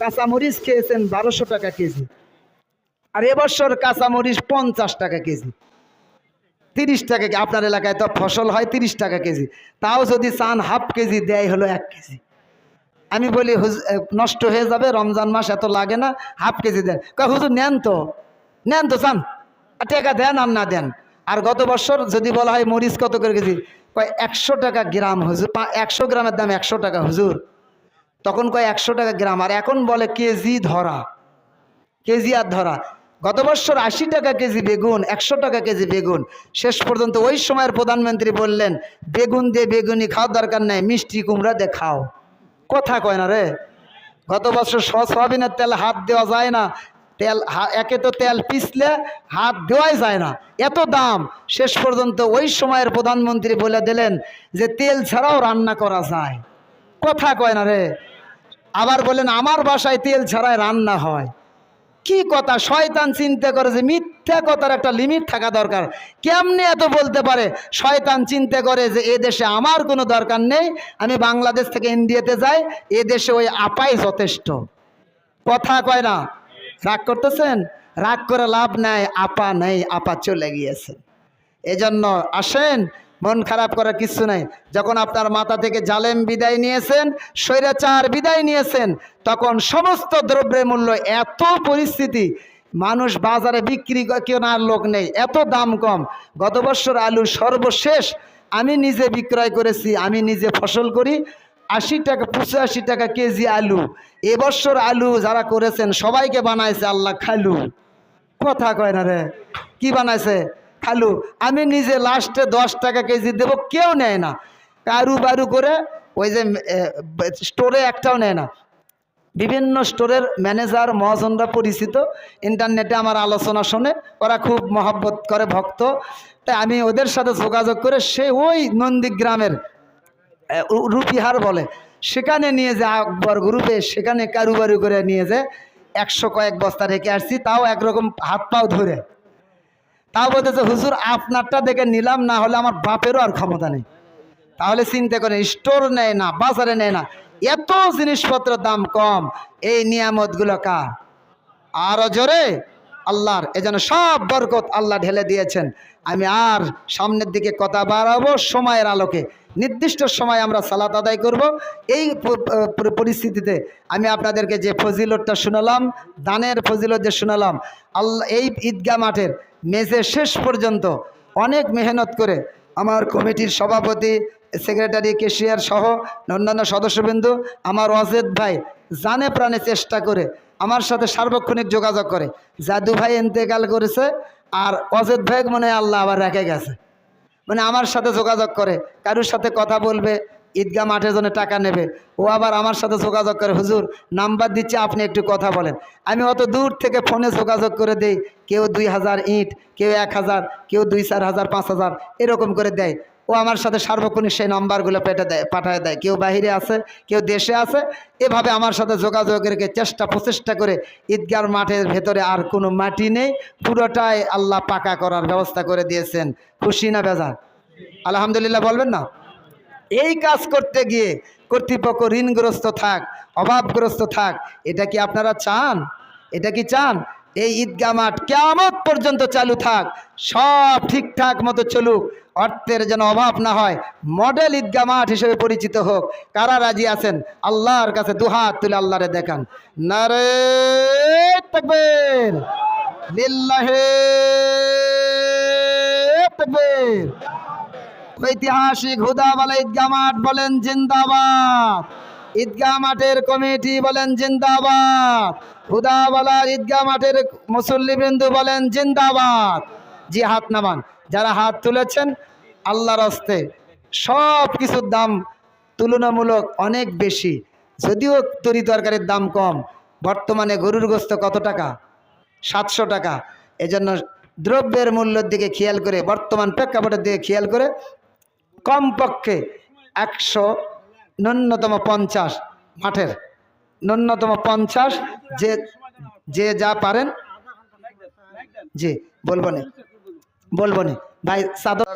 কাঁচামরিচ খেয়েছেন বারোশো টাকা কেজি। আর এবছর কাঁচামরিচ পঞ্চাশ টাকা কেজি। তিরিশ টাকা আপনার এলাকায় তো ফসল হয় তিরিশ টাকা কেজি। তাও যদি চান হাফ কেজি, দেয় হলো এক কেজি। আমি বলি নষ্ট হয়ে যাবে, রমজান মাস এত লাগে না, হাফ কেজি দেন। হুজুর, নেন তো। নেন তো, চান। টাকা দেন আর না দেন। আর গত বছর যদি বলা হয় মরিচ কত করে কেজি? কয়, একশো টাকা গ্রাম, হুজুর একশো গ্রামের দাম একশো টাকা, হুজুর। তখন কয় একশো টাকা গ্রাম। আর এখন বলে কেজি ধরা। কেজি আর ধরা। গত বছর আশি টাকা কেজি বেগুন, একশো টাকা কেজি বেগুন। শেষ পর্যন্ত ওই সময়ের প্রধানমন্ত্রী বললেন, বেগুন দিয়ে বেগুনি খাওয়ার দরকার নেই, মিষ্টি কুমড়া দিয়ে খাও। কথা কয় না রে। গত বছর সয়াবিনের তেল হাত দেওয়া যায় না। তেল একে তো তেল পিছলে হাত দেওয়াই যায় না। এত দাম। শেষ পর্যন্ত ওই সময়ের প্রধানমন্ত্রী বলে দিলেন যে তেল ছাড়াও রান্না করা যায়। কথা কয় না রে। আবার বলেন, আমার বাসায় তেল ছাড়াই রান্না হয়। কি কথা? শয়তান চিন্তা করে যে মিথ্যা কথার একটা লিমিট থাকা দরকার। কেমনে এত বলতে পারে? শয়তান চিন্তা করে যে এ দেশে আমার কোনো দরকার নেই, আমি বাংলাদেশ থেকে ইন্ডিয়াতে যাই, এ দেশে ওই আপাই যথেষ্ট। কথা কয় না? রাগ করতেছেন? রাগ করে লাভ নাই, আপা নেই, আপা চলে গিয়েছেন। এজন্য আসেন মন খারাপ করার কিছু নাই। যখন আপনার মাথা থেকে জালেম বিদায় নিয়েছেন, স্বৈরাচার বিদায় নিয়েছেন, তখন সমস্ত দ্রব্যের মূল্য, এত পরিস্থিতি, মানুষ বাজারে বিক্রি কেনার লোক নেই, এত দাম কম। গত বছর আলু সর্বশেষ আমি নিজে বিক্রয় করেছি, আমি নিজে ফসল করি, আশি টাকা, পঁচাশি টাকা কেজি আলু। এবছর আলু যারা করেছেন, সবাইকে বানাইছে আল্লাহ খালু। কথা কয় না রে, কি বানাইছে? খালু, আমি নিজে লাস্টে দশ টাকা কেজি দেবো, কেউ নেয় না। কারু বারু করে ওই যে স্টোরে একটাও নেয় না। বিভিন্ন স্টোরের ম্যানেজার মহাজনরা পরিচিত ইন্টারনেটে আমার আলোচনা শোনে, ওরা খুব মহব্বত করে, ভক্ত। তাই আমি ওদের সাথে যোগাযোগ করে সে ওই নন্দীগ্রামের রুপিহার বলে, সেখানে নিয়ে যে আকবর গ্রুপে, সেখানে কারুবারু করে নিয়ে যে একশো কয়েক বস্তা রেখে আসছি, তাও একরকম হাত পাও ধরে। তাও বলতেছে, হুজুর, আপনারটা দেখে নিলাম, না হলে আমার বাপেরও আর ক্ষমতা নেই। তাহলে চিন্তা করেন, স্টোর নেয় না, বাজারে নেয় না, এত জিনিসপত্রের দাম কম, এই নিয়ামতগুলো কার? আরও জোরে, আল্লাহর এজন্য সব বরকত আল্লাহ ঢেলে দিয়েছেন। আমি আর সামনের দিকে কথা বাড়াবো সময়ের আলোকে। নির্দিষ্ট সময় আমরা সালাত আদায় করব। এই পরিস্থিতিতে আমি আপনাদেরকে যে ফজিলতটা শোনালাম, দানের ফজিলত যে শোনালাম, আল্লাহ, এই ঈদগাহ মাঠের মেঝে শেষ পর্যন্ত অনেক মেহনত করে আমার কমিটির সভাপতি সেক্রেটারি কেশিয়ার সহ অন্যান্য সদস্যবৃন্দু, আমার অজেদ ভাই জানে প্রাণে চেষ্টা করে আমার সাথে সার্বক্ষণিক যোগাযোগ করে। জাদু ভাই ইন্তেকাল করেছে আর অজেদ ভাই মনে আল্লাহ আবার রেখে গেছে। মানে আমার সাথে যোগাযোগ করে, কারোর সাথে কথা বলবে ঈদগাহ মাঠের জন্য টাকা নেবে। ও আবার আমার সাথে যোগাযোগ করে, হুজুর, নাম্বার দিচ্ছে, আপনি একটু কথা বলেন। আমি অত দূর থেকে ফোনে যোগাযোগ করে দেই, কেউ দুই হাজার ইট, কেউ এক হাজার, কেউ দুই চার হাজার, পাঁচ হাজার, এরকম করে দেয়। ও আমার সাথে সার্বক্ষণিক সেই নাম্বারগুলো পেটে দেয়, পাঠায় দেয়। কেউ বাহিরে আছে, কেউ দেশে আছে, এভাবে আমার সাথে যোগাযোগ রেখে চেষ্টা, প্রচেষ্টা করে ঈদগার মাঠের ভেতরে আর কোনো মাটি নেই। পুরোটাই আল্লাহ পাকা করার ব্যবস্থা করে দিয়েছেন। খুশি না বেজার? আলহামদুলিল্লাহ বলবেন না? এই কাজ করতে গিয়ে কর্তৃপক্ষ ঋণগ্রস্ত থাক, অভাবগ্রস্ত থাক, এটা কি আপনারা চান? এটা কি চান? এই ঈদগা মাঠ কেমন পর্যন্ত চালু থাক, সব ঠিকঠাক মতো চলুক, অর্থের যেন অভাব না হয়, মডেল ঈদগা মাঠ হিসেবে পরিচিত হোক। কারা রাজি আছেন? আল্লাহর কাছে দুহাত তুলে আল্লাহরে দেখান। নারে লিল্লাহে তাকবীর। ঐতিহাসিক হুদাবালা ঈদগাহ মাঠ বলেন জিন্দাবাদ। ঈদগাহ মাঠের কমিটি বলেন জিন্দাবাদ। হুদাবালার ঈদগাহ মাঠের মুসল্লিবৃন্দু বলেন জিন্দাবাদ। জি, হাত নামান। যারা হাত তুলেছেন, আল্লাহর হস্তে সব কিছুর দাম তুলনামূলক অনেক বেশি। যদিও তরি তরকারির দাম কম, বর্তমানে গরুর গোস্ত কত টাকা? সাতশো টাকা। এজন্য দ্রব্যের মূল্যের দিকে খেয়াল করে, বর্তমান প্রেক্ষাপটের দিকে খেয়াল করে কমপক্ষে একশো ন্যূনতম পঞ্চাশ মাঠের ন্যূনতম পঞ্চাশ যে যে যা পারেন জি বলবো নি বলবো নি ভাই সাদর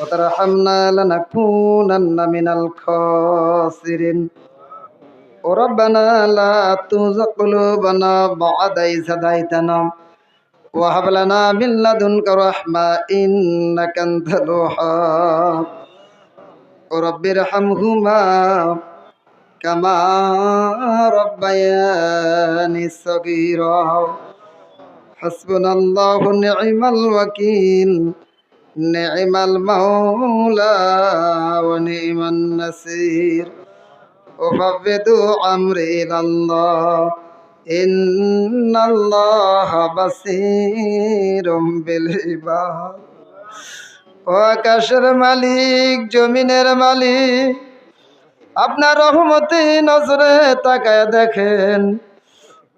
وترحمنا لنكونن من الخاسرين ربنا لا تزغ قلوبنا بعد إذ هديتنا وهب لنا من لدنك رحمة إنك أنت ওয়াহাব رب ارحمهما كما ربياني صغيرا. حسبنا الله نعم الوكيل نعم المولى ونعم النصير. وفوضوا أمري إلى الله. আকাশের মালিক, জমিনের মালিক, আপনার রহমতি নজরে তাকায় দেখেন,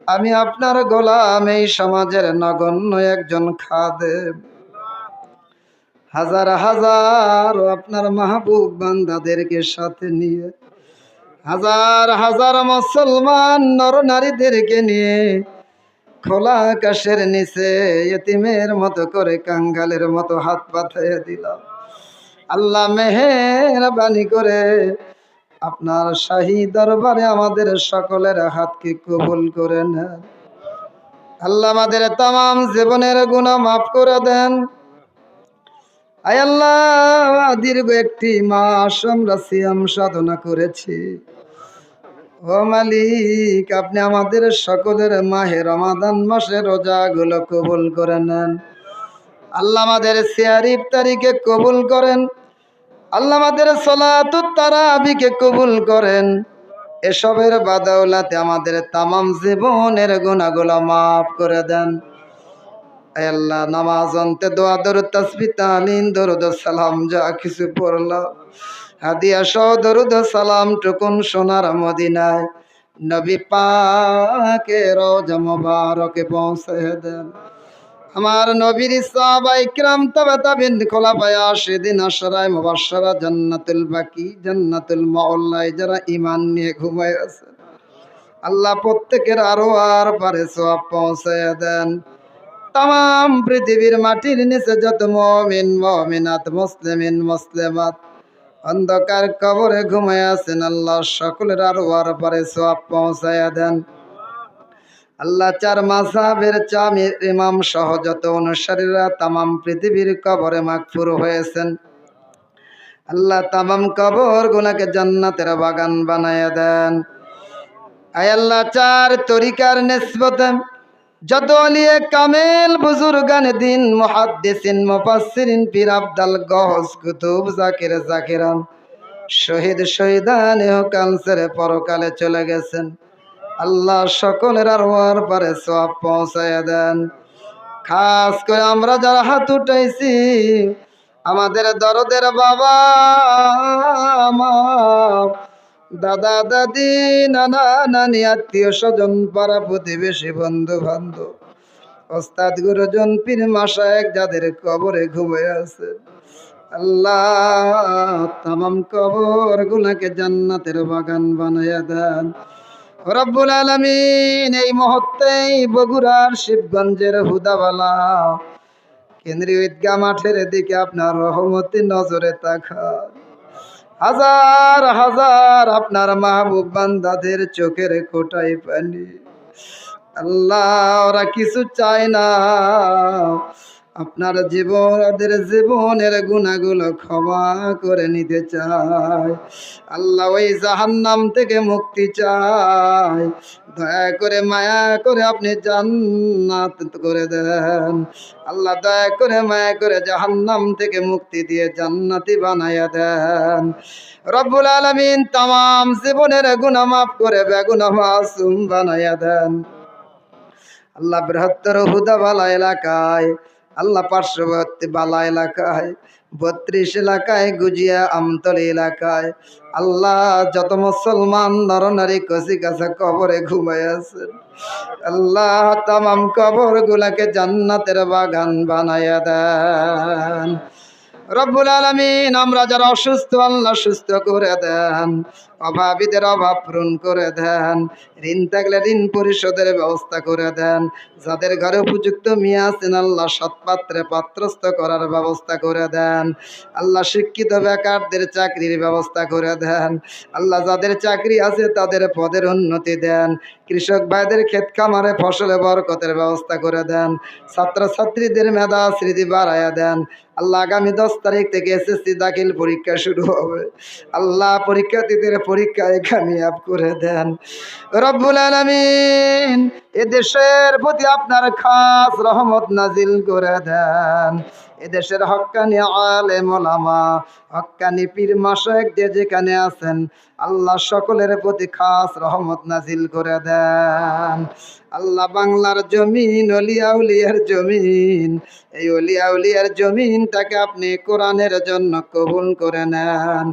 আমি আপনার গোলাম, এই সমাজের নগণ্য একজন খাদেব হাজার হাজার আপনার মাহবুব বান্দাদেরকে সাথে নিয়ে হাজার হাজার মুসলমান নর নারীদেরকে নিয়ে খোলা আকাশের নিচে এতিমের মতো করে কাঙ্গালের মতো হাত পাথাইয়া দিলাম আল্লাহ মেহেরবানি করে আপনার শাহী দরবারে আমাদের সকলের হাতকে কবুল করে নেন। আল্লাহ আমাদের তাম জীবনের গুণা মাফ করে দেন। আয় আল্লাহ, দীর্ঘ একটি মাস আমরা সিয়াম সাধনা করেছি। ও মালিক, আপনি আমাদের সকলের মাহে রমাদান মাসে রোজাগুলো কবুল করে নেন। আল্লাহ আমাদের শেয়ার ইফতারিকে কবুল করেন। আল্লাহ আমাদের সলাতুত তারাবিকে কবুল করেন। এসবের বাদাউলাতে আমাদের তামাম জীবনের গুণাগুলো মাফ করে দেন। আল্লাহ, নামাজ অন্তে দোয়া দরুদ তসবি তালিন দরুদ, সালাম, যা কিছু পড়লাম হাদিয়া সহ দরুদ সালাম টুকুন সোনার মদিনায়। নবী পাকে রোজ মুবারকে পৌঁছে দেন। আমার নবীর সাহাবাই কিরাম তবে তাবিন খোলা পায়া সেদিন আশরায় মুবাশশারা জান্নাতুল বাকি, জান্নাতুল মাওলাই যারা ঈমান নিয়ে ঘুমায় আছে। আল্লাহ প্রত্যেকের আরও আর পারে সব পৌঁছে দেন। তাম পৃথিবীর মাটির নিচে যত মমিন, মমিনাত, মুসলিমিন, মুসলিমাত অন্ধকার কবরে ঘুমায় আছেন আল্লাহ, সকলের আর ওয়ার পারে সব পৌঁছায়া দেন। আল্লাহ চার মাসাবের চামির ইমাম সহ যত অনুসারীরা তামাম পৃথিবীর কবরে মাকফুর হয়েছেন। আল্লাহ তামাম কবর গুনাকে জান্নাতের বাগান বানায়া দেন। আয় আল্লাহ, চার তরিকার নিসবতে যত আলিয়ে কামেল বুজুর্গান দিন, মুহাদ্দিসিন, মুফাসসিরিন, পীর আব্দাল গহস, কুতুব জাকির জাকিরান। শহীদ শহীদান এহ কালসেরে পরকালে চলে গেছেন। আল্লাহ সকলের আর পরে সব পৌঁছায় দেন। খাস করে আমরা যারা হাত উঠাইছি, আমাদের দরদের বাবা, মা দাদা, দাদি, নানা, নানি, আত্মীয় স্বজন, পাড়া প্রতিবেশী বন্ধু বান্ধব ওস্তাদ, গুরুজন, পীর মাসায়েক যাদের কবরে ঘুমে আছে। আল্লাহ তামাম কবর গুলাকে জান্নাতের বাগান বানাইয়া দেন। রব্বুল আলমিন এই মুহূর্তে বগুড়ার শিবগঞ্জের হুদাবালা কেন্দ্রীয় ঈদগাহ মাঠের দিকে আপনার রহমতি নজরে তাকান। হাজার হাজার আপনার মাহবুব বান্দাদের চোখের খোটাই পানি। আল্লাহ ওরা কিছু চায় না। আপনার জীবন, ওদের জীবনের গুণাগুলো ক্ষমা করে নিতে চায় আল্লাহ ওই জাহান্নাম থেকে মুক্তি চায় দয়া করে, মায়া করে আপনি জান্নাত করে দেন। আল্লাহ দয়া করে, মায়া করে জাহান্নাম থেকে মুক্তি দিয়ে জান্নাতি বানাইয়া দেন। রব্বুল আলমিন তাম জীবনের গুণা মাফ করে বেগুনা মাসুম বানাইয়া দেন। আল্লাহ বৃহত্তর হুদাবালা এলাকায় আল্লাহ পার্শ্ববর্তী বালা এলাকায়, বত্রিশ এলাকায়, গুজিয়া, আমতল এলাকায়। আল্লাহ যত মুসলমান নরনারী কচি কাছা কবরে ঘুমায় আছেন। আল্লাহ তাম কবর গুলাকে জান্নাতের বাগান বানাইয়া দেন। রব্বুল আলমিন, আমরা যারা অসুস্থ, আল্লাহ সুস্থ করে দেন। অভাবীদের অভাব পূরণ করে দেন। ঋণ থাকলে ঋণ পরিশোধের ব্যবস্থা করে দেন। যাদের ঘরে উপযুক্ত মেয়ে আছেন, আল্লাহ সৎপাত্রে পাত্রস্থ করার ব্যবস্থা করে দেন। আল্লাহ শিক্ষিত বেকারদের চাকরির ব্যবস্থা করে দেন। আল্লাহ যাদের চাকরি আছে, তাদের পদের উন্নতি দেন। কৃষক ভাইদের ক্ষেত খামারে ফসলে বরকতের ব্যবস্থা করে দেন। ছাত্রছাত্রীদের মেধা স্মৃতি বাড়াইয়া দেন। আল্লাহ আগামী দশ তারিখ থেকে এসএসসি দাখিল পরীক্ষা শুরু হবে। আল্লাহ পরীক্ষার্থীদের পরীক্ষায় কামিয়াব করে দেন। রব্বুল আলামিন এ দেশের প্রতি আপনার খাস রহমত নাজিল করে দেন। এদেশের হক্কানি আলে মোলামা হক্কানি পীর মাসায়েকদের যেখানে আছেন, আল্লাহ সকলের প্রতি খাস রহমত নাজিল করে দেন। আল্লাহ বাংলার জমিন অলিয়াউলিয়ার জমিন, এই অলিয়াউলিয়ার জমিনটাকে আপনি কোরআনের জন্য কবুল করে নেন।